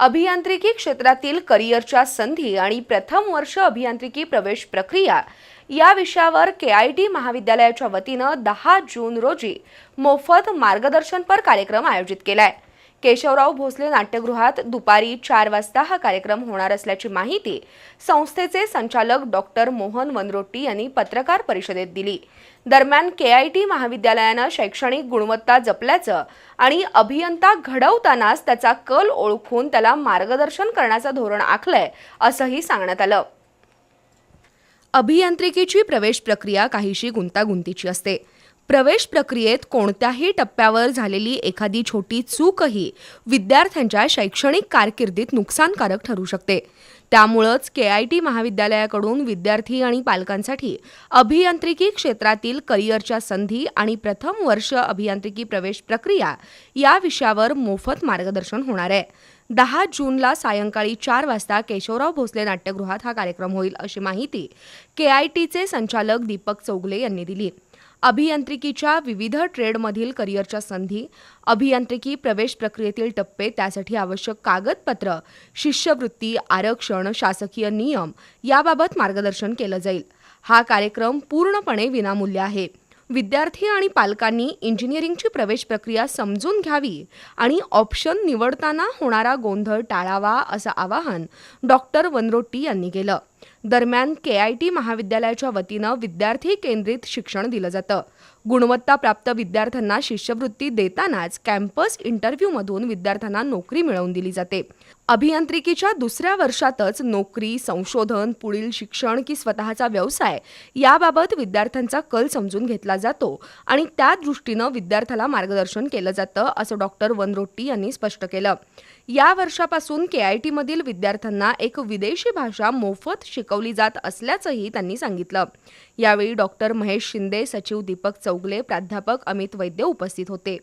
अभियांत्रिकी क्षेत्रातील करिअरच्या संधी आणि प्रथम वर्ष अभियांत्रिकी प्रवेश प्रक्रिया या विषयावर के आय टी महाविद्यालयाच्या वतीनं दहा जून रोजी मोफत मार्गदर्शनपर कार्यक्रम आयोजित केला आहे केशवराव भोसले नाट्यगृहात दुपारी चार वाजता हा कार्यक्रम होणार असल्याची माहिती संस्थेचे संचालक डॉक्टर मोहन वनरोट्टी यांनी पत्रकार परिषदेत दिली. दरम्यान के आय टी महाविद्यालयानं शैक्षणिक गुणवत्ता जपल्याचं आणि अभियंता घडवतानाच त्याचा कल ओळखून त्याला मार्गदर्शन करण्याचं धोरण आखलंय असंही सांगण्यात आलं. अभियांत्रिकीची प्रवेश प्रक्रिया काहीशी गुंतागुंतीची असते. प्रवेश प्रक्रियेत कोणत्याही टप्प्यावर झालेली एखादी छोटी चूकही विद्यार्थ्यांच्या शैक्षणिक कारकिर्दीत नुकसानकारक ठरू शकते. त्यामुळंच के आय टी महाविद्यालयाकडून विद्यार्थी आणि पालकांसाठी अभियांत्रिकी क्षेत्रातील करिअरच्या संधी आणि प्रथम वर्ष अभियांत्रिकी प्रवेश प्रक्रिया या विषयावर मोफत मार्गदर्शन होणार आहे. दहा जूनला सायंकाळी चार वाजता केशवराव भोसले नाट्यगृहात हा कार्यक्रम होईल अशी माहिती के आय टीचे संचालक दीपक चौगले यांनी दिली. अभियांत्रिकीच्या विविध ट्रेडमधील करिअरच्या संधी अभियांत्रिकी प्रवेश प्रक्रियेतील टप्पे त्यासाठी आवश्यक कागदपत्र शिष्यवृत्ती आरक्षण शासकीय नियम याबाबत मार्गदर्शन केलं जाईल. हा कार्यक्रम पूर्णपणे विनामूल्य आहे. विद्यार्थी आणि पालकांनी इंजिनिअरिंगची प्रवेश प्रक्रिया समजून घ्यावी आणि ऑप्शन निवडताना होणारा गोंधळ टाळावा असं आवाहन डॉक्टर वनरोट्टी यांनी केलं. दरम्यान के आय टी महाविद्यालयाच्या वतीनं विद्यार्थी केंद्रित शिक्षण दिलं जातं. गुणवत्ताप्राप्त विद्यार्थ्यांना शिष्यवृत्ती देतानाच कॅम्पस इंटरव्ह्यूमधून विद्यार्थ्यांना नोकरी मिळवून दिली जाते. अभियांत्रिकीच्या दुसऱ्या वर्षातच नोकरी संशोधन पुढील शिक्षण की स्वतःचा व्यवसाय याबाबत विद्यार्थ्यांचा कल समजून घेतला जातो आणि त्या दृष्टीनं विद्यार्थ्याला मार्गदर्शन केलं जातं असं डॉक्टर वनरोट्टी यांनी स्पष्ट केलं. या वर्षापासून के आय टीमधील विद्यार्थ्यांना एक विदेशी भाषा मोफत शिकवली जात असल्याचंही त्यांनी सांगितलं. यावेळी डॉक्टर महेश शिंदे सचिव दीपक चौगले प्राध्यापक अमित वैद्य उपस्थित होते.